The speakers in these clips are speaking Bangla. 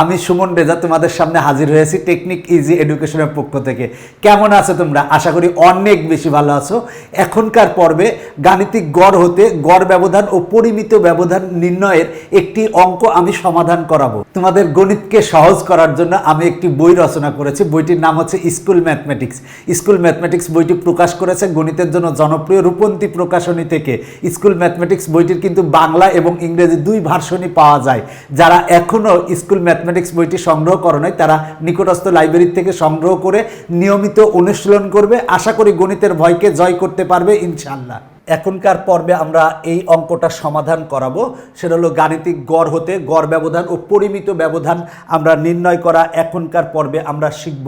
আমি সুমন রেজা তোমাদের সামনে হাজির হয়েছি টেকনিক ইজি এডুকেশনের পক্ষ থেকে। কেমন আছো তোমরা? আশা করি অনেক বেশি ভালো আছো। এখনকার পর্বে গাণিতিক গড় হতে গড় ব্যবধান ও পরিমিত ব্যবধান নির্ণয়ের একটি অঙ্ক আমি সমাধান করাবো। তোমাদের গণিতকে সহজ করার জন্য আমি একটি বই রচনা করেছি। বইটির নাম হচ্ছে স্কুল ম্যাথমেটিক্স স্কুল ম্যাথমেটিক্স বইটি প্রকাশ করেছে গণিতের জন্য জনপ্রিয় রূপন্তী প্রকাশনী থেকে। স্কুল ম্যাথমেটিক্স বইটির কিন্তু বাংলা এবং ইংরেজি দুই ভার্সনই পাওয়া যায়। যারা এখনও স্কুল ম্যাথমেটিক্স বইটি সংগ্রহ করে নয় তারা নিকটস্থ লাইব্রেরি থেকে সংগ্রহ করে নিয়মিত অনুশীলন করবে। আশা করি গণিতের ভয়কে জয় করতে পারবে ইনশাল্লাহ এখনকার পর্বে আমরা এই অঙ্কটা সমাধান করাবো। সেটা হলো গাণিতিক গড় হতে, গড় ব্যবধান ও পরিমিত ব্যবধান আমরা নির্ণয় করা এখনকার পর্বে আমরা শিখব।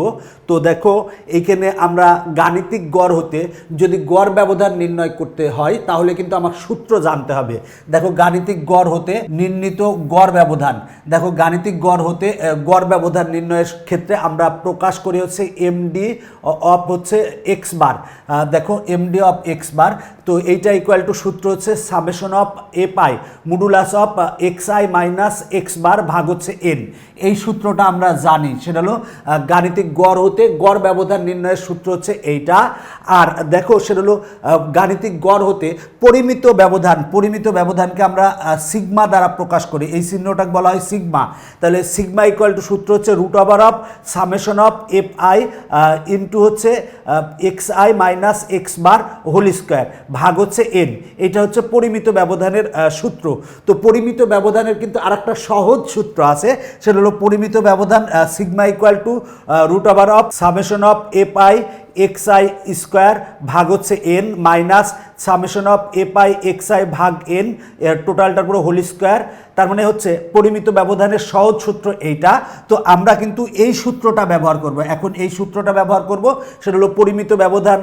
তো দেখো এইখানে আমরা গাণিতিক গড় হতে যদি গড় ব্যবধান নির্ণয় করতে হয়, তাহলে কিন্তু আমার সূত্র জানতে হবে। দেখো, গাণিতিক গড় হতে নির্ণীত গড় ব্যবধান। দেখো, গাণিতিক গড় হতে গড় ব্যবধান নির্ণয়ের ক্ষেত্রে আমরা প্রকাশ করি হচ্ছে এমডি অফ হচ্ছে এক্স বার দেখো এমডি অফ এক্স বার তো এইটা ইকুয়াল টু সূত্র হচ্ছে summation of a pi modulus of x i minus x bar ভাগ হচ্ছে এন এই সূত্রটা আমরা জানি, সেটা হলো গাণিতিক গড় হতে গড় ব্যবধান নির্ণয়ের সূত্র হচ্ছে এইটা। আর দেখো, সেটা হলো গাণিতিক গড় হতে পরিমিত ব্যবধান, পরিমিত ব্যবধানকে আমরা সিগমা দ্বারা প্রকাশ করি। এই চিহ্নটাকে বলা হয় সিগমা তাহলে সিগমা ইকুয়াল টু সূত্র হচ্ছে root over of summation of f i into হচ্ছে x i minus x bar whole square ভাগ হচ্ছে এন। এটা হচ্ছে পরিমিত ব্যবধানের সূত্র। তো পরিমিত ব্যবধানের কিন্তু আর একটা সহজ সূত্র আছে। সেটা হলো পরিমিত ব্যবধান sigma equal to root over of summation of f i x i square ভাগ হচ্ছে n minus summation of f i x i ভাগ এন এর টোটালটার পুরো হোল স্কোয়ার তার মানে হচ্ছে পরিমিত ব্যবধানের সহজ সূত্র এইটা। তো আমরা কিন্তু এই সূত্রটা ব্যবহার করব। এখন এই সূত্রটা ব্যবহার করব, সেটা হলো পরিমিত ব্যবধান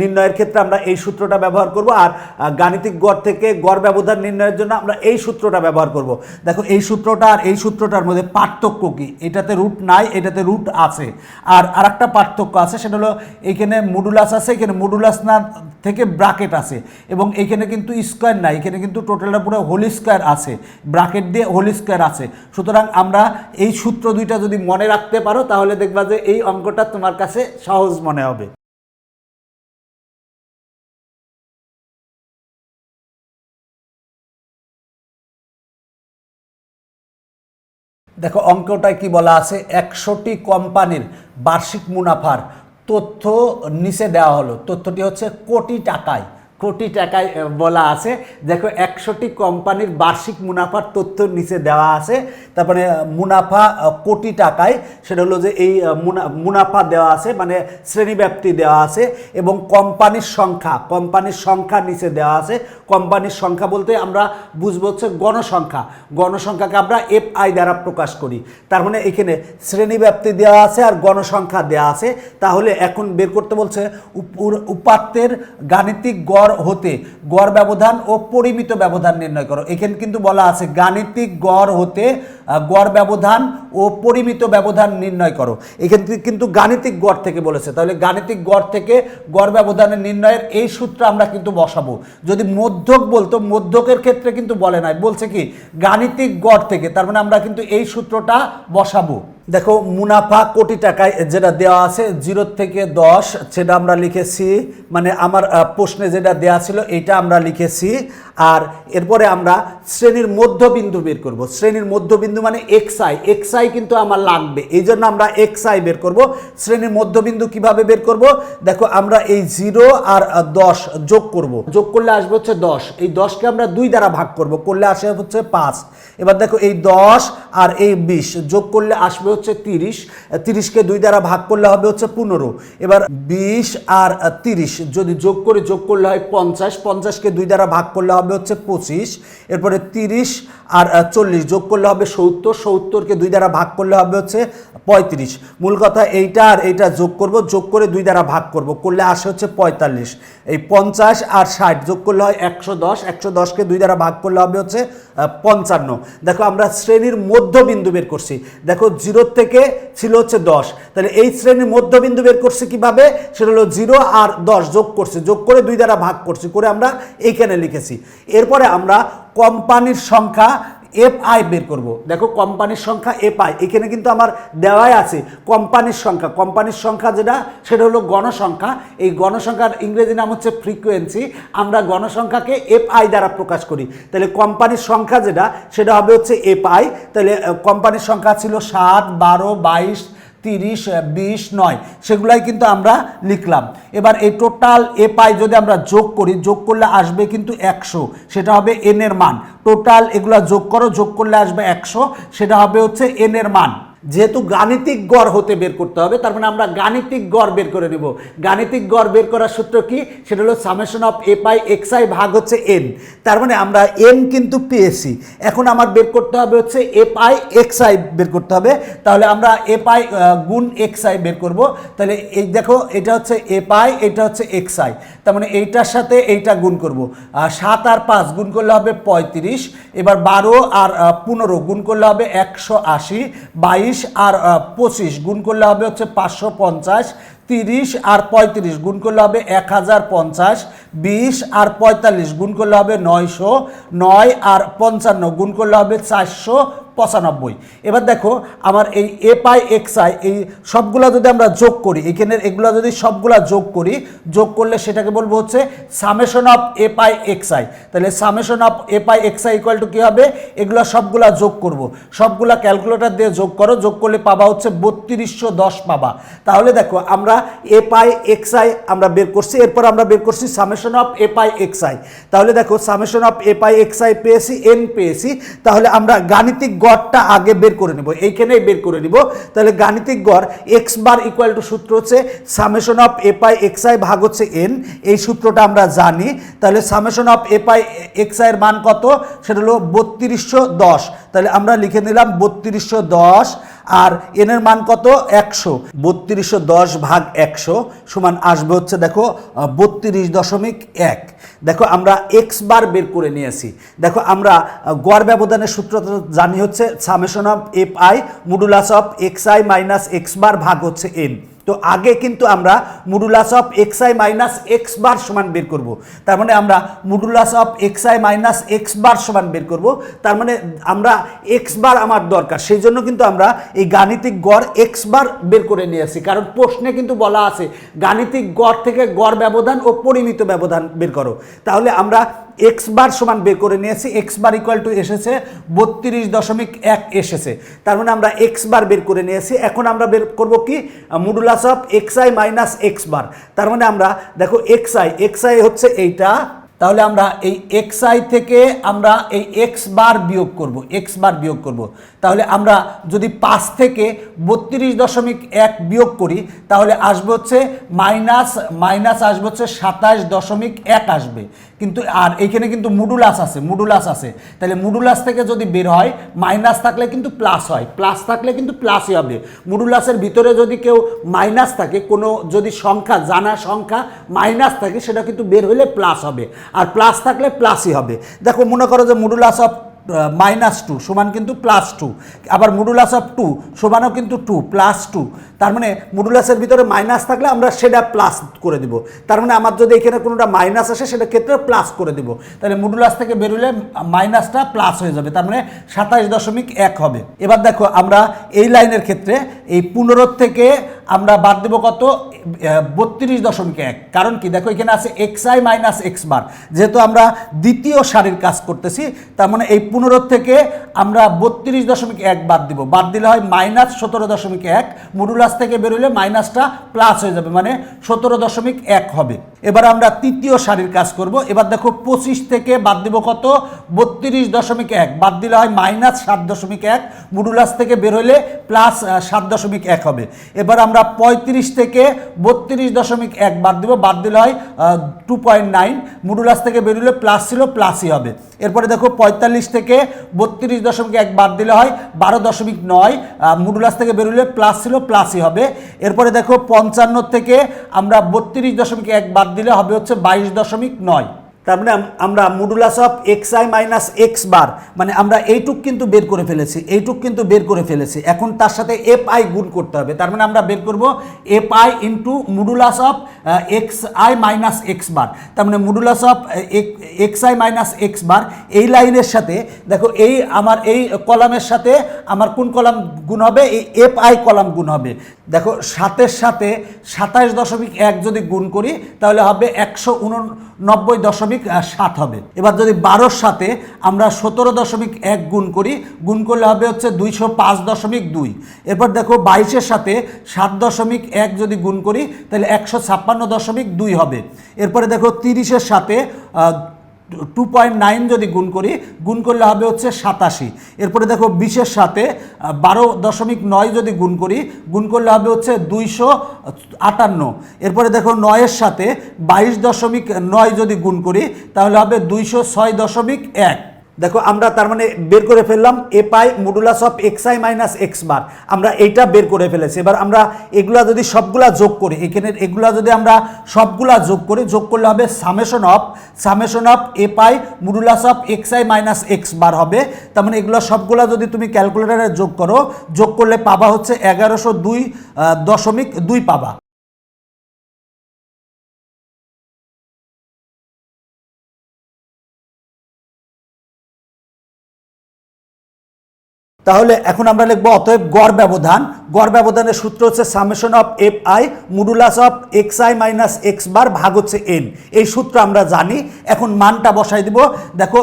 নির্ণয়ের ক্ষেত্রে আমরা এই সূত্রটা ব্যবহার করব, আর গাণিতিক গড় থেকে গড় ব্যবধান নির্ণয়ের জন্য আমরা এই সূত্রটা ব্যবহার করব। দেখো, এই সূত্রটা আর এই সূত্রটার মধ্যে পার্থক্য কি? এটাতে রুট নাই, এটাতে রুট আছে। আর আরেকটা পার্থক্য আছে, সেটা হলো এইখানে মডুলাস আছে, এখানে মডুলাস না থেকে ব্রাকেট আছে। এবং এখানে কিন্তু স্কোয়ার নাই, এখানে কিন্তু টোটালটা পুরো হোল স্কোয়ার আছে ব্রাকেট দিয়ে হোল স্কোয়ার আছে। সুতরাং আমরা এই সূত্র দুইটা যদি মনে রাখতে পারো, তাহলে দেখবা যে এই অঙ্কটা তোমার কাছে সহজ মনে হবে। দেখো, অঙ্কটায় কি বলা আছে? একশোটি কোম্পানির বার্ষিক মুনাফার তথ্য নিচে দেওয়া হলো। তথ্যটি হচ্ছে কোটি টাকায়। কোটি টাকায় বলা আছে। দেখো, একশোটি কোম্পানির বার্ষিক মুনাফার তথ্য নিচে দেওয়া আছে। তারপরে মুনাফা কোটি টাকায়, সেটা হলো যে এই মুনা- মুনাফা দেওয়া আছে মানে শ্রেণীব্যাপ্তি দেওয়া আছে এবং কোম্পানির সংখ্যা কোম্পানির সংখ্যা নিচে দেওয়া আছে। কোম্পানির সংখ্যা বলতে আমরা বুঝব হচ্ছে গণসংখ্যা। গণসংখ্যাকে আমরা এফ আই দ্বারা প্রকাশ করি। তার মানে এখানে শ্রেণীব্যাপ্তি দেওয়া আছে আর গণসংখ্যা দেওয়া আছে। তাহলে এখন বের করতে বলছে উপ- উপাত্তের গাণিতিক গড় হতে, গড় ব্যবধান ও পরিমিত ব্যবধান নির্ণয় করো। এখানে কিন্তু বলা আছে গাণিতিক গড় হতে গড় ব্যবধান ও পরিমিত ব্যবধান নির্ণয় করো। এখান কিন্তু গাণিতিক গড় থেকে বলেছে। তাহলে গাণিতিক গড় থেকে গড় ব্যবধানের নির্ণয়ের এই সূত্র আমরা কিন্তু বসাবো। যদি মধ্যক বলতো, মধ্যকের ক্ষেত্রে কিন্তু বলে নাই। বলছে কি, গাণিতিক গড় থেকে, তার মানে আমরা কিন্তু এই সূত্রটা বসাবো। দেখো, মুনাফা কোটি টাকায় যেটা দেওয়া আছে, জিরো থেকে দশ, সেটা আমরা লিখেছি মানে আমার প্রশ্নে যেটা দেওয়া ছিল, এটা আমরা লিখেছি। আর এরপরে আমরা শ্রেণির মধ্যবিন্দু বের করব। শ্রেণির মধ্যবিন্দু মানে এক্স আই এক্স আই কিন্তু আমার লাগবে। এই জন্য আমরা এক্স আই বের করব। শ্রেণির মধ্যবিন্দু কীভাবে বের করব? দেখো, আমরা এই জিরো আর দশ যোগ করব। যোগ করলে আসবে হচ্ছে দশ। এই দশকে আমরা দুই দ্বারা ভাগ করব। করলে আসে হচ্ছে পাঁচ। এবার দেখো, এই দশ আর এই বিশ যোগ করলে আসবে হচ্ছে তিরিশ। তিরিশকে দুই দ্বারা ভাগ করলে হবে হচ্ছে পনেরো। এবার বিশ আর তিরিশ যদি যোগ করে, যোগ করলে হয় পঞ্চাশ। পঞ্চাশকে দুই দ্বারা ভাগ করলে হবে হচ্ছে পঁচিশ, এরপরে তিরিশ আর চল্লিশ যোগ করলে হবে সত্তর, সত্তরকে দুই দ্বারা ভাগ করলে হবে হচ্ছে পঁয়ত্রিশ। মূল কথা এইটা আর এইটা যোগ করব, যোগ করে দুই দ্বারা ভাগ করব। করলে আসে হচ্ছে পঁয়তাল্লিশ। এই পঞ্চাশ আর ষাট যোগ করলে হয় একশো দশ। একশো দশকে দুই দ্বারা ভাগ করলে হবে হচ্ছে পঞ্চান্ন। দেখো আমরা শ্রেণির মধ্যবিন্দু বের করছি। দেখো জিরো থেকে ছিল হচ্ছে দশ। তাহলে এই শ্রেণির মধ্যবিন্দু বের করছি কীভাবে? সেটা হলো জিরো আর দশ যোগ করছি। যোগ করে দুই দ্বারা ভাগ করছি। করে আমরা এইখানে লিখেছি। এরপরে আমরা কোম্পানির সংখ্যা এফ আই বের করব। দেখো, কোম্পানির সংখ্যা এফ আই এখানে কিন্তু আমার দেওয়াই আছে, কোম্পানির সংখ্যা। কোম্পানির সংখ্যা যেটা, সেটা হলো গণসংখ্যা। এই গণসংখ্যার ইংরেজি নাম হচ্ছে ফ্রিকুয়েন্সি আমরা গণসংখ্যাকে এফ আই দ্বারা প্রকাশ করি। তাহলে কোম্পানির সংখ্যা যেটা, সেটা হবে হচ্ছে এফ আই তাহলে কোম্পানির সংখ্যা ছিল সাত, বারো, বাইশ তিরিশ, বিশ, নয়, সেগুলাই কিন্তু আমরা লিখলাম। এবার এই টোটাল এ পাই যদি আমরা যোগ করি, যোগ করলে আসবে কিন্তু একশো, সেটা হবে এন এর মান। টোটাল এগুলা যোগ করো, যোগ করলে আসবে একশো, সেটা হবে হচ্ছে এনের মান। যেহেতু গাণিতিক গড় হতে বের করতে হবে, তার মানে আমরা গাণিতিক গড় বের করে নেব। গাণিতিক গড় বের করার সূত্র কি? সেটা হলো summation of a pi x i ভাগ হচ্ছে এন তার মানে আমরা এন কিন্তু পেয়েছি। এখন আমার বের করতে হবে হচ্ছে এ পাই এক্স আই বের করতে হবে। তাহলে আমরা এ পাই গুণ এক্স আই বের করব। তাহলে এই দেখো, এটা হচ্ছে এ পাই এটা হচ্ছে এক্স আই তার মানে এইটার সাথে এইটা গুণ করব। সাত আর পাঁচ গুণ করলে হবে পঁয়ত্রিশ। এবার বারো আর পনেরো গুণ করলে হবে একশো আশি। বাইশ আর আহ, পঁচিশ। গুণ করলে হবে হচ্ছে পাঁচশো পঞ্চাশ। তিরিশ আর পঁয়ত্রিশ গুণ করলে হবে এক হাজার পঞ্চাশ, বিশ আর পঁয়তাল্লিশ গুণ করলে হবে নয়শো, নয় আর পঞ্চান্ন গুণ করলে হবে চারশো পঁচানব্বই। এবার দেখো, আমার এই এ পাই এক্স আই এই সবগুলা যদি আমরা যোগ করি, এখানের এগুলো যদি সবগুলা যোগ করি, যোগ করলে সেটাকে বলব হচ্ছে summation of a pi x i তাহলে summation of a pi x i equal to কী হবে? এগুলো সবগুলা যোগ করব। সবগুলা ক্যালকুলেটর দিয়ে যোগ করো, যোগ করলে পাবা হচ্ছে বত্রিশশো দশ পাবা। তাহলে দেখো, আমরা এ পাই এক্স আই আমরা বের করছি, এরপর আমরা বের করছি summation of a pi x i তাহলে দেখো summation of a pi x i পেয়েছি এন পেয়েছি, তাহলে আমরা গাণিতিক গড়টা আগে বের করে নেব, এইখানেই বের করে নিব। তাহলে গাণিতিক গড় এক্স বার ইকুয়াল টু সূত্র হচ্ছে summation of a pi x i ভাগ হচ্ছে এন এই সূত্রটা আমরা জানি। তাহলে summation of a pi x i এর মান কত? সেটা হলো বত্রিশশো দশ। তাহলে আমরা লিখে নিলাম বত্রিশশো দশ আর এনের মান কত? একশো। বত্রিশশো দশ ভাগ একশো সমান আসবে হচ্ছে দেখো বত্রিশ দশমিক এক। দেখো, আমরা এক্স বার বের করে নিয়েছি। দেখো, আমরা গড় ব্যবধানের সূত্র জানি হচ্ছে summation of f i modulus of x i minus x bar ভাগ হচ্ছে এন তো আগে কিন্তু আমরা modulus of x i minus x bar সমান বের করব। তার মানে আমরা modulus of x i minus x bar সমান বের করব। তার মানে আমরা এক্স বার আমার দরকার। সেই জন্য কিন্তু আমরা এই গাণিতিক গড় এক্স বার বের করে নিয়েছি কারণ প্রশ্নে কিন্তু বলা আছে, গাণিতিক গড় থেকে গড় ব্যবধান ও পরিমিত ব্যবধান বের করো। তাহলে আমরা এক্স বার সমান বের করে নিয়েছি এক্স বার ইকুয়াল টু এসেছে বত্রিশ দশমিক এক এসেছে। তার মানে আমরা এক্স বার বের করে নিয়েছি। এখন আমরা বের করব কি? Modulus of x i minus x bar তার মানে আমরা, দেখো এক্স আই এক্স আই হচ্ছে এইটা তাহলে আমরা এই এক্স আই থেকে আমরা এই এক্স বার বিয়োগ করব এক্স বার বিয়োগ করব। তাহলে আমরা যদি পাঁচ থেকে বত্রিশ দশমিক এক বিয়োগ করি, তাহলে আসবে হচ্ছে মাইনাস মাইনাস আসবে হচ্ছে সাতাশ দশমিক এক আসবে। কিন্তু আর এখানে কিন্তু মুডুলাস আছে মুডুলাস আছে। তাহলে মুডুলাস থেকে যদি বের হয়, মাইনাস থাকলে কিন্তু প্লাস হয় প্লাস থাকলে কিন্তু প্লাসই হবে। মুডুলাসের ভিতরে যদি কেউ মাইনাস থাকে, কোনো যদি সংখ্যা, জানা সংখ্যা মাইনাস থাকে, সেটা কিন্তু বের হলে প্লাস হবে। আর প্লাস থাকলে প্লাসই হবে। দেখো, মনে করো যে মুডুলাস অফ মাইনাস টু সমান কিন্তু প্লাস টু আবার মডুলাস অফ টু সমানও কিন্তু টু প্লাস টু তার মানে মডুলাসের ভিতরে মাইনাস থাকলে আমরা সেটা প্লাস করে দিব। তার মানে আমার যদি এখানে কোনোটা মাইনাস আসে, সেটা ক্ষেত্রে প্লাস করে দিব। তাহলে মডুলাস থেকে বেরোলে মাইনাসটা প্লাস হয়ে যাবে। তার মানে সাতাশ দশমিক এক হবে। এবার দেখো, আমরা এই লাইনের ক্ষেত্রে এই পনেরো থেকে আমরা বাদ দেবো কত? বত্রিশ দশমিক এক। কারণ কি? দেখো এখানে আছে x i minus x bar যেহেতু আমরা দ্বিতীয় সারির কাজ করতেছি, তার মানে এই পনেরো থেকে আমরা বত্রিশ দশমিক এক বাদ দিব। বাদ দিলে হয় মাইনাস সতেরো দশমিক এক মডুলাস থেকে বেরোলে মাইনাসটা প্লাস হয়ে যাবে মানে সতেরো দশমিক এক হবে। এবার আমরা তৃতীয় সারির কাজ করব। এবার দেখো পঁচিশ থেকে বাদ দিব কত? বত্রিশ দশমিক এক। বাদ দিলে হয় মাইনাস সাত দশমিক এক। মুডুলাস থেকে বের হলে প্লাস সাত দশমিক এক হবে। এবার আমরা পঁয়ত্রিশ থেকে বত্রিশ দশমিক এক বাদ দিব। বাদ দিলে হয় টু পয়েন্ট নাইন মুডুলাস থেকে বেরোলে প্লাস ছিল, প্লাসই হবে। এরপরে দেখো পঁয়তাল্লিশ থেকে বত্রিশ দশমিক এক বাদ দিলে হয় বারো দশমিক নয়। মুডুলাস থেকে বেরোলে প্লাস ছিল, প্লাসই হবে। এরপরে দেখো পঞ্চান্ন থেকে আমরা বত্রিশ দশমিক এক বাদ দিলে হবে হচ্ছে বাইশ দশমিক নয়। তার মানে আমরা modulus of x i minus x bar মানে আমরা এইটুক কিন্তু বের করে ফেলেছি, এইটুক কিন্তু বের করে ফেলেছি। এখন তার সাথে এফ আই গুণ করতে হবে, তার মানে আমরা বের করব f i into modulus of x i minus x bar তার মানে modulus of x i minus x bar এই লাইনের সাথে, দেখো এই আমার এই কলামের সাথে আমার কোন কলাম গুণ হবে? এই এফ আই কলাম গুণ হবে। দেখো সাতের সাথে সাতাশ দশমিক এক যদি গুণ করি, তাহলে হবে একশো উননব্বই দশমিক আহ, সাত হবে। এবার যদি বারোর সাথে আমরা সতেরো দশমিক এক গুণ করি গুণ করলে হবে হচ্ছে দুইশো পাঁচ দশমিক দুই। এরপর দেখো বাইশের সাথে সাত দশমিক এক যদি গুণ করি তাহলে একশো ছাপ্পান্ন দশমিক দুই হবে। এরপরে দেখো তিরিশের সাথে টু পয়েন্ট নাইন যদি গুণ করি, গুণ করলে হবে হচ্ছে সাতাশি। এরপরে দেখো বিশের সাথে বারো দশমিক নয় যদি গুণ করি, গুণ করলে হবে হচ্ছে দুইশো আটান্ন। এরপরে দেখো নয়ের সাথে, বাইশ দশমিক নয় যদি গুণ করি, তাহলে হবে দুইশো ছয় দশমিক এক। দেখো, আমরা তার মানে বের করে ফেললাম a pi modulus of x i minus x bar আমরা এইটা বের করে ফেলেছি। এবার আমরা এগুলা যদি সবগুলা যোগ করি, এখানে এগুলা যদি আমরা সবগুলা যোগ করি, যোগ করলে হবে summation of summation of a pi modulus of x i minus x bar হবে। তার মানে এগুলো সবগুলা যদি তুমি ক্যালকুলেটারে যোগ করো, যোগ করলে পাবা হচ্ছে এগারোশো দুই দশমিক দুই পাবা। তাহলে এখন আমরা লিখব, অতএব গড় ব্যবধান। গড় ব্যবধানের সূত্র হচ্ছে summation of f i modulus of x i minus x bar ভাগ হচ্ছে এন এই সূত্র আমরা জানি। এখন মানটা বসাই দিব। দেখো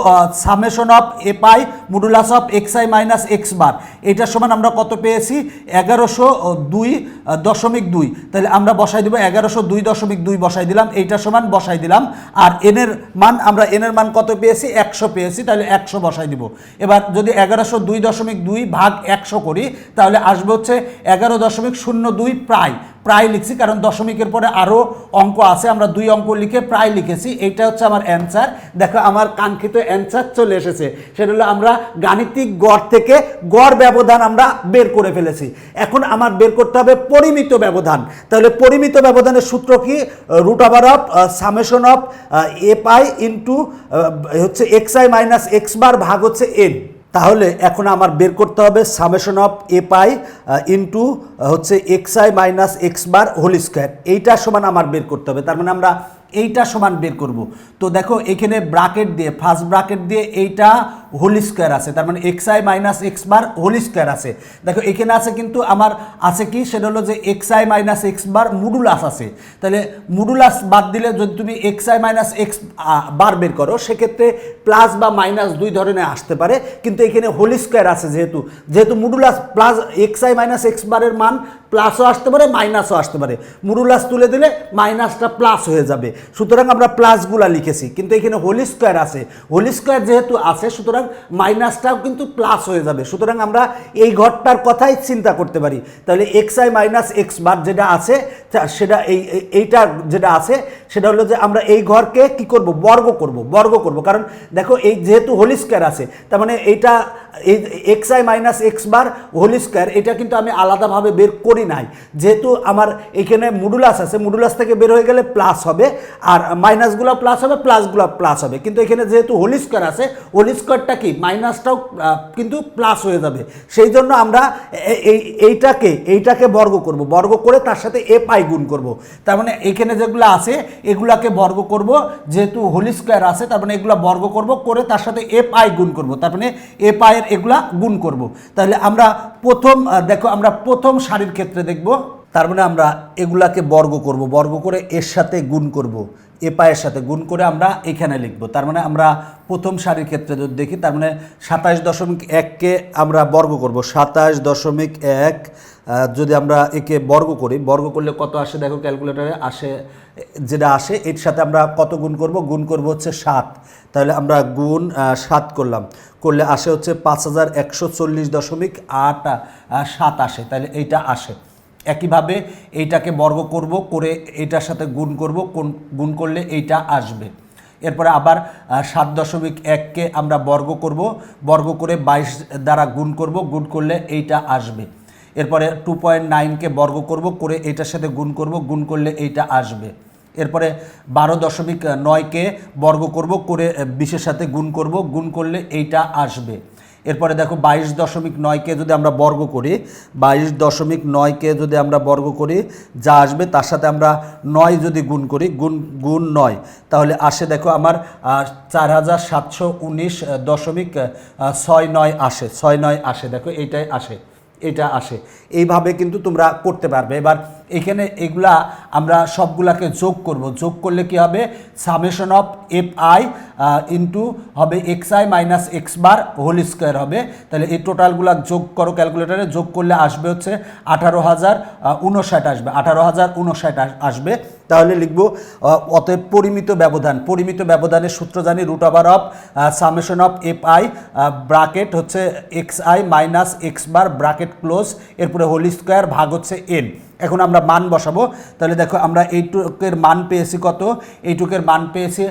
summation of f i modulus of x i minus x bar. এইটার সমান আমরা কত পেয়েছি? এগারোশো দুই দশমিক দুই। তাহলে আমরা বসাই দিব এগারোশো দুই দশমিক দুই বসাই দিলাম। এইটার সমান বসাই দিলাম। আর এনের মান, আমরা এনের মান কত পেয়েছি? একশো পেয়েছি। তাহলে একশো বসাই দিব। এবার যদি এগারোশো দুই দশমিক দুই ভাগ একশো করি, তাহলে আসবে হচ্ছে এগারো দশমিক শূন্য দুই প্রায়। প্রায় লিখছি, কারণ দশমিকের পরে আরও অঙ্ক আছে, আমরা দুই অঙ্ক লিখে প্রায় লিখেছি, এইটা হচ্ছে আমার অ্যান্সার দেখো, আমার কাঙ্ক্ষিত অ্যান্সার চলে এসেছে, সেটা হলো আমরা গাণিতিক গড় থেকে গড় ব্যবধান আমরা বের করে ফেলেছি। এখন আমার বের করতে হবে পরিমিত ব্যবধান। তাহলে পরিমিত ব্যবধানের সূত্র কি? Root over of summation of f i into হচ্ছে x i minus x bar ভাগ হচ্ছে এন তাহলে এখন আমার বের করতে হবে summation of a pi into হচ্ছে x i minus x bar whole square এইটা সমান আমার বের করতে হবে, তার মানে আমরা এইটা সমান বের করব। তো দেখো এখানে ব্রাকেট দিয়ে ফার্স্ট ব্রাকেট দিয়ে এইটা হোল স্কোয়ার আছে, তার মানে x i minus x bar whole square আছে। দেখো, এখানে আছে কিন্তু আমার, আছে কি? সেটা হলো যে x i minus x bar modulus আছে। তাহলে মুডুলাস বাদ দিলে যদি তুমি x i minus x bar বের করো, সেক্ষেত্রে প্লাস বা মাইনাস দুই ধরনের আসতে পারে। কিন্তু এখানে হোল স্কোয়ার আছে যেহেতু যেহেতু modulus plus x i minus x বারের মান প্লাসও আসতে পারে মাইনাসও আসতে পারে। মুডুলাস তুলে দিলে মাইনাসটা প্লাস হয়ে যাবে। সুতরাং আমরা প্লাসগুলা লিখেছি। কিন্তু এখানে হোল স্কোয়ার আছে। হোল স্কোয়ার যেহেতু আছে, সুতরাং মাইনাসটাও কিন্তু প্লাস হয়ে যাবে। সুতরাং আমরা এই ঘরটার কথাই চিন্তা করতে পারি। তাহলে x i minus x bar যেটা আছে সেটা এই- এইটা যেটা আছে, সেটা হলো যে আমরা এই ঘরকে কি করব? বর্গ করব বর্গ করব। কারণ দেখো এই যেহেতু হোল স্কোয়ার আছে, তার মানে এইটা এই x i minus x bar whole square এটা কিন্তু আমি আলাদাভাবে বের করি নাই। যেহেতু আমার এখানে মডুলাস আছে মডুলাস থেকে বের হয়ে গেলে প্লাস হবে, আর মাইনাসগুলো প্লাস হবে প্লাসগুলো প্লাস হবে। কিন্তু এখানে যেহেতু হোল স্কোয়ার আছে হোল স্কোয়ারটা কি? মাইনাসটাও কিন্তু প্লাস হয়ে যাবে। সেই জন্য আমরা এই এইটাকে এইটাকে বর্গ করব। বর্গ করে তার সাথে এ পাই গুণ করব। তার মানে এখানে যেগুলো আছে, এগুলাকে বর্গ করব। যেহেতু হোল স্কোয়ার আছে, তার মানে এগুলা বর্গ করব, করে তার সাথে এ পাই গুণ করব। তার মানে এ পায়ের এগুলা গুণ করব। তাহলে আমরা প্রথম দেখো আমরা প্রথম শাড়ির ক্ষেত্রে দেখব। তার মানে আমরা এগুলাকে বর্গ করব, বর্গ করে এর সাথে গুণ করব, এ পায়ের সাথে গুণ করে আমরা এখানে লিখব। তার মানে আমরা প্রথম সারির ক্ষেত্রে যদি দেখি, তার মানে সাতাশ দশমিক এককে আমরা বর্গ করব। সাতাশ দশমিক এক যদি আমরা একে বর্গ করি, বর্গ করলে কত আসে? দেখো ক্যালকুলেটারে আসে, যেটা আসে, এর সাথে আমরা কত গুণ করব? গুণ করব হচ্ছে সাত। তাহলে আমরা গুণ সাত করলাম। করলে আসে হচ্ছে পাঁচ হাজার একশো চল্লিশ দশমিক আট সাত আসে। তাহলে এইটা আসে। একইভাবে এইটাকে বর্গ করব, করে এটার সাথে গুণ করব, কোন- গুণ করলে এইটা আসবে। এরপরে আবার সাত দশমিক এককে আমরা বর্গ করব, বর্গ করে বাইশ দ্বারা গুণ করব, গুণ করলে এইটা আসবে। এরপরে টু পয়েন্ট নাইনকে বর্গ করব, করে এইটার সাথে গুণ করব, গুণ করলে এইটা আসবে। এরপরে বারো দশমিক নয়কে বর্গ করব, করে বিশের সাথে গুণ করব, গুণ করলে এইটা আসবে। এরপরে দেখো বাইশ দশমিক নয়কে যদি আমরা বর্গ করি, বাইশ দশমিক নয়কে যদি আমরা বর্গ করি, যা আসবে তার সাথে আমরা নয় যদি গুণ করি, গুণ গুণ নয়। তাহলে আসে দেখো আমার চার হাজার সাতশো উনিশ দশমিক ছয় নয় আসে, ছয় নয় আসে, দেখো এইটাই আসে। এটা আসে। এইভাবে কিন্তু তোমরা করতে পারবে। এবার এখানে এগুলা আমরা সবগুলাকে যোগ করব। যোগ করলে কি হবে? Summation of f i into হবে x i minus x bar whole square হবে। তাহলে এই টোটালগুলা যোগ করো ক্যালকুলেটারে। যোগ করলে আসবে হচ্ছে আঠারো হাজার উনষাট আসবে। আঠারো হাজার উনষাট আসবে। তাহলে লিখব অতএব পরিমিত ব্যবধান, পরিমিত ব্যবধানের সূত্র জানি root over of summation of f i bracket হচ্ছে x i minus x bar bracket close এরপরে হোল স্কোয়ার ভাগ হচ্ছে এন এখন আমরা মান বসাবো, তাহলে দেখো আমরা এইটুকের মান পেয়েছি কত? এইটুকের মান পেয়েছি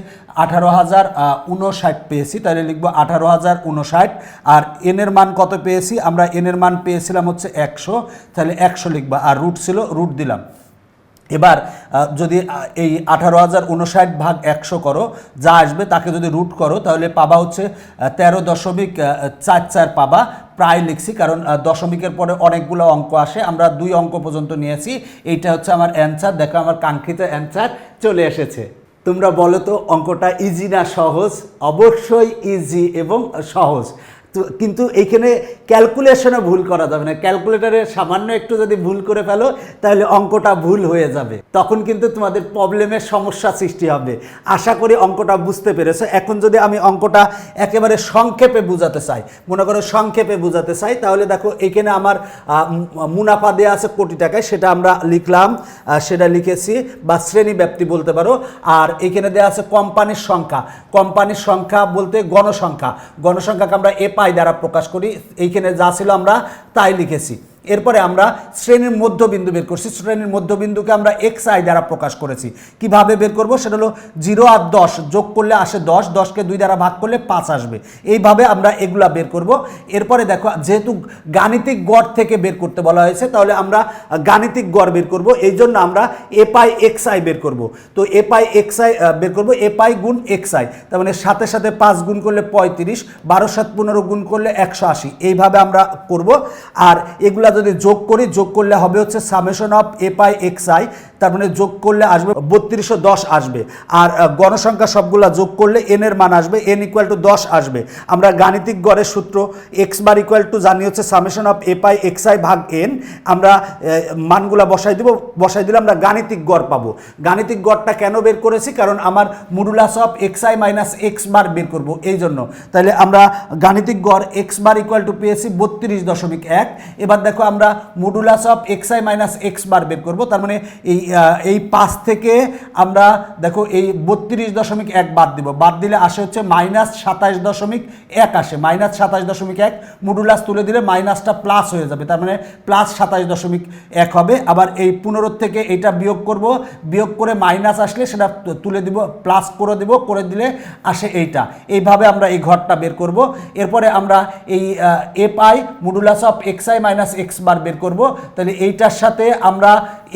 আঠারো হাজার উনষাট পেয়েছি, তাহলে লিখব আঠারো হাজার উনষাট আর এনের মান কত পেয়েছি? আমরা এনের মান পেয়েছিলাম হচ্ছে একশো, তাহলে একশো লিখবা। আর রুট ছিল রুট দিলাম। এবার যদি এই আঠারো হাজার উনষাট ভাগ একশো করো, যা আসবে তাকে যদি রুট করো, তাহলে পাবা হচ্ছে তেরো দশমিক চার চার পাবা। প্রায় লিখছি, কারণ দশমিকের পরে অনেকগুলো অঙ্ক আসে। আমরা দুই অঙ্ক পর্যন্ত নিয়েছি। এইটা হচ্ছে আমার অ্যান্সার দেখো আমার কাঙ্ক্ষিত অ্যান্সার চলে এসেছে। তোমরা বলো তো, অঙ্কটা ইজি না সহজ? অবশ্যই ইজি এবং সহজ। তো কিন্তু এইখানে ক্যালকুলেশনে ভুল করা যাবে না। ক্যালকুলেটারে সামান্য একটু যদি ভুল করে ফেলো, তাহলে অঙ্কটা ভুল হয়ে যাবে। তখন কিন্তু তোমাদের প্রবলেমের সমস্যা সৃষ্টি হবে। আশা করি অঙ্কটা বুঝতে পেরেছ। এখন যদি আমি অঙ্কটা একেবারে সংক্ষেপে বোঝাতে চাই, মনে করো সংক্ষেপে বোঝাতে চাই, তাহলে দেখো এখানে আমার মুনাফা দেওয়া আছে কোটি টাকায়, সেটা আমরা লিখলাম সেটা লিখেছি, বা শ্রেণি ব্যাপ্তি বলতে পারো। আর এখানে দেওয়া আছে কোম্পানির সংখ্যা। কোম্পানির সংখ্যা বলতে গণসংখ্যা। গণসংখ্যাকে আমরা এ পাই দ্বারা প্রকাশ করি। এইখানে যা ছিল আমরা তাই লিখেছি। এরপরে আমরা শ্রেণির মধ্যবিন্দু বের করছি। শ্রেণির মধ্যবিন্দুকে আমরা এক্স আই দ্বারা প্রকাশ করেছি। কীভাবে বের করব? সেটা হলো জিরো আর দশ যোগ করলে আসে দশ। দশকে দুই দ্বারা ভাগ করলে পাঁচ আসবে। এইভাবে আমরা এগুলা বের করব। এরপরে দেখো, যেহেতু গাণিতিক গড় থেকে বের করতে বলা হয়েছে, তাহলে আমরা গাণিতিক গড় বের করব। এই জন্য আমরা এ পাই এক্স আই বের করব। তো এ পাই এক্স আই বের করব। এ পাই গুণ এক্স আই তার মানে সাথে সাথে পাঁচ গুণ করলে পঁয়ত্রিশ, বারো সাত পনেরো গুণ করলে একশো আশি। এইভাবে আমরা করব। আর এগুলা যদি যোগ করি যোগ করলে হবে হচ্ছে summation of a pi x i তার মানে যোগ করলে আসবে বত্রিশশো দশ আসবে। আর গণসংখ্যা সবগুলা যোগ করলে এন এর মান আসবে এন ইকুয়াল টু দশ আসবে। আমরা গাণিতিক গড়ের সূত্র এক্স বার ইকুয়াল টু জানি হচ্ছে summation of a pi x i ভাগ এন আমরা মানগুলা বসাই দিব, বসাই দিলে আমরা গাণিতিক গড় পাবো। গাণিতিক গড়টা কেন বের করেছি? কারণ আমার modulus of x i minus x bar বের করব, এই জন্য। তাহলে আমরা গাণিতিক গড় এক্স বার ইকুয়াল টু পেয়েছি বত্রিশ দশমিক এক। এবার দেখো আমরা modulus of x i minus x bar বের করব, তার মানে এই এই পাঁচ থেকে আমরা, দেখো এই বত্রিশ দশমিক এক বাদ দিব। বাদ দিলে আসে হচ্ছে মাইনাস সাতাশ দশমিক এক আসে। মাইনাস সাতাশ দশমিক এক মডুলাস তুলে দিলে মাইনাসটা প্লাস হয়ে যাবে। তার মানে প্লাস সাতাশ দশমিক এক হবে। আবার এই পনেরো থেকে এটা বিয়োগ করব। বিয়োগ করে মাইনাস আসলে সেটা তুলে দিব প্লাস করে দিব, করে দিলে আসে এইটা। এইভাবে আমরা এই ঘরটা বের করব। এরপরে আমরা এই f i modulus of x i minus x bar বের করব। তাহলে এইটার সাথে আমরা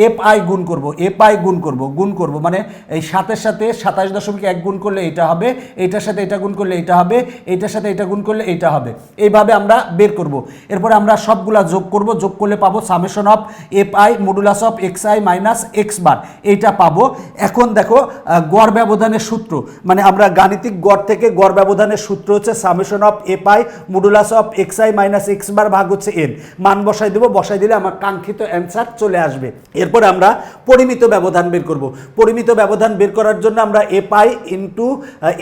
এফ আই গুণ করব এফ আই গুণ করব গুণ করব মানে এই সাতের সাথে সাতাশ দশমিক এক গুণ করলে এটা হবে, এইটার সাথে এটা গুণ করলে এটা হবে, এইটার সাথে এটা গুণ করলে এইটা হবে। এইভাবে আমরা বের করব। এরপরে আমরা সবগুলা যোগ করব, যোগ করলে পাবো summation of f i modulus of x i minus x bar এইটা পাবো। এখন দেখো গড় ব্যবধানের সূত্র মানে আমরা গাণিতিক গড় থেকে গড় ব্যবধানের সূত্র হচ্ছে summation of f i modulus of x i minus x bar ভাগ হচ্ছে এন মান বসাই দেবো, বসাই দিলে আমার কাঙ্ক্ষিত অ্যান্সার চলে আসবে। এরপরে আমরা পরিমিত ব্যবধান বের করব। পরিমিত ব্যবধান বের করার জন্য আমরা f i into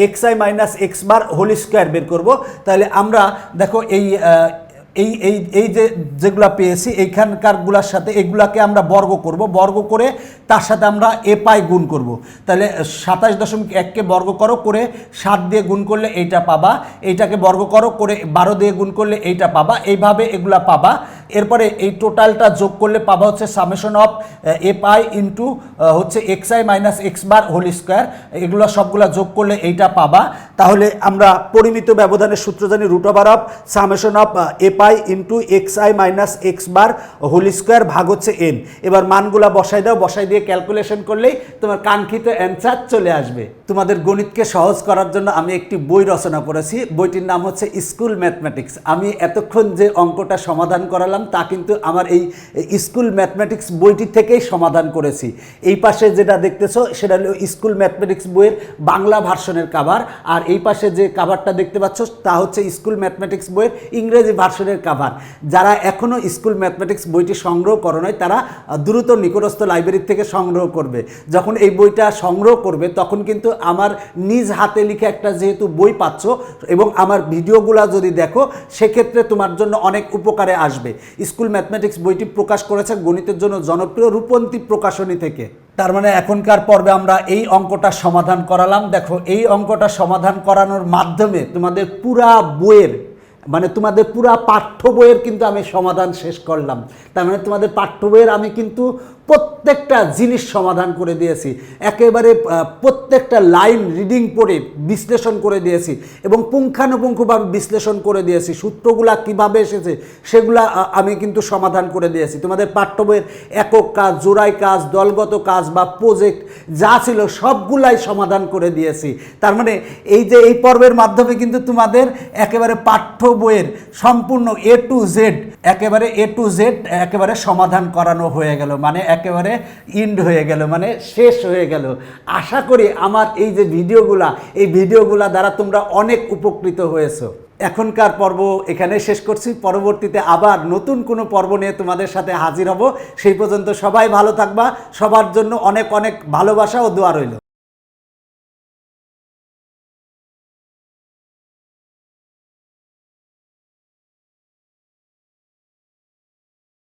x i minus x bar whole square বের করব। তাহলে আমরা দেখো এই এই এই এই যে যেগুলা পেয়েছি, এইখানকারগুলোর সাথে এগুলাকে আমরা বর্গ করব। বর্গ করে তার সাথে আমরা এ পাই গুণ করব। তাহলে সাতাশ দশমিক এককে বর্গ করো, করে সাত দিয়ে গুণ করলে এইটা পাবা। এইটাকে বর্গ করো, করে বারো দিয়ে গুণ করলে এইটা পাবা। এইভাবে এগুলা পাবা। এরপরে এই টোটালটা যোগ করলে পাবা হচ্ছে summation of f i into হচ্ছে x i minus x bar whole square এগুলো সবগুলো যোগ করলে এইটা পাবা। তাহলে আমরা পরিমিত ব্যবধানের সূত্র জানি root over of summation of f i into x i minus x bar whole square ভাগ হচ্ছে এন এবার মানগুলা বসাই দাও বসাই দিয়ে ক্যালকুলেশন করলেই তোমার কাঙ্ক্ষিত অ্যান্সার চলে আসবে। তোমাদের গণিতকে সহজ করার জন্য আমি একটি বই রচনা করেছি। বইটির নাম হচ্ছে স্কুল ম্যাথমেটিক্স আমি এতক্ষণ যে অঙ্কটা সমাধান করালাম তা কিন্তু আমার এই স্কুল ম্যাথমেটিক্স বইটি থেকেই সমাধান করেছি। এই পাশে যেটা দেখতেছো, সেটা হলো স্কুল ম্যাথমেটিক্স বইয়ের বাংলা ভার্সনের কাভার আর এই পাশে যে কাভারটা দেখতে পাচ্ছ, তা হচ্ছে স্কুল ম্যাথমেটিক্স বইয়ের ইংরেজি ভার্সনের কাভার যারা এখনও স্কুল ম্যাথমেটিক্স বইটি সংগ্রহ করো নয় তারা দ্রুত নিকটস্থ লাইব্রেরি থেকে সংগ্রহ করবে। যখন এই বইটা সংগ্রহ করবে, তখন কিন্তু আমার নিজ হাতে লিখে একটা যেহেতু বই পাচ্ছ, এবং আমার ভিডিওগুলো যদি দেখো, সেক্ষেত্রে তোমার জন্য অনেক উপকারে আসবে। স্কুল ম্যাথমেটিক্স বইটি প্রকাশ করেছে গণিতের জন্য জনপ্রিয় রূপন্তী প্রকাশনী থেকে। তার মানে এখনকার পর্বে আমরা এই অঙ্কটা সমাধান করালাম। দেখো, এই অঙ্কটা সমাধান করানোর মাধ্যমে তোমাদের পুরা বইয়ের মানে তোমাদের পুরা পাঠ্য বইয়ের কিন্তু আমি সমাধান শেষ করলাম। তার মানে তোমাদের পাঠ্য বইয়ের আমি কিন্তু প্রত্যেকটা জিনিস সমাধান করে দিয়েছি। একেবারে প্রত্যেকটা লাইন রিডিং পড়ে বিশ্লেষণ করে দিয়েছি এবং পুঙ্খানুপুঙ্খভাবে বিশ্লেষণ করে দিয়েছি। সূত্রগুলা কীভাবে এসেছে সেগুলা আমি কিন্তু সমাধান করে দিয়েছি। তোমাদের পাঠ্য বইয়ের একক কাজ, জোড়াই কাজ, দলগত কাজ বা প্রজেক্ট যা ছিল সবগুলাই সমাধান করে দিয়েছি। তার মানে এই যে এই পর্বের মাধ্যমে কিন্তু তোমাদের একেবারে পাঠ্য বইয়ের সম্পূর্ণ এ টু জেড একেবারে এ টু জেড একেবারে সমাধান করানো হয়ে গেল। মানে একেবারে ইন্ড হয়ে গেল মানে শেষ হয়ে গেল। আশা করি আমার এই যে ভিডিওগুলা, এই ভিডিওগুলা দ্বারা তোমরা অনেক উপকৃত হয়েছো। এখনকার পর্ব এখানে শেষ করছি। পরবর্তীতে আবার নতুন কোনো পর্ব নিয়ে তোমাদের সাথে হাজির হব। সেই পর্যন্ত সবাই ভালো থাকবা। সবার জন্য অনেক অনেক ভালোবাসা ও দোয়া রইল।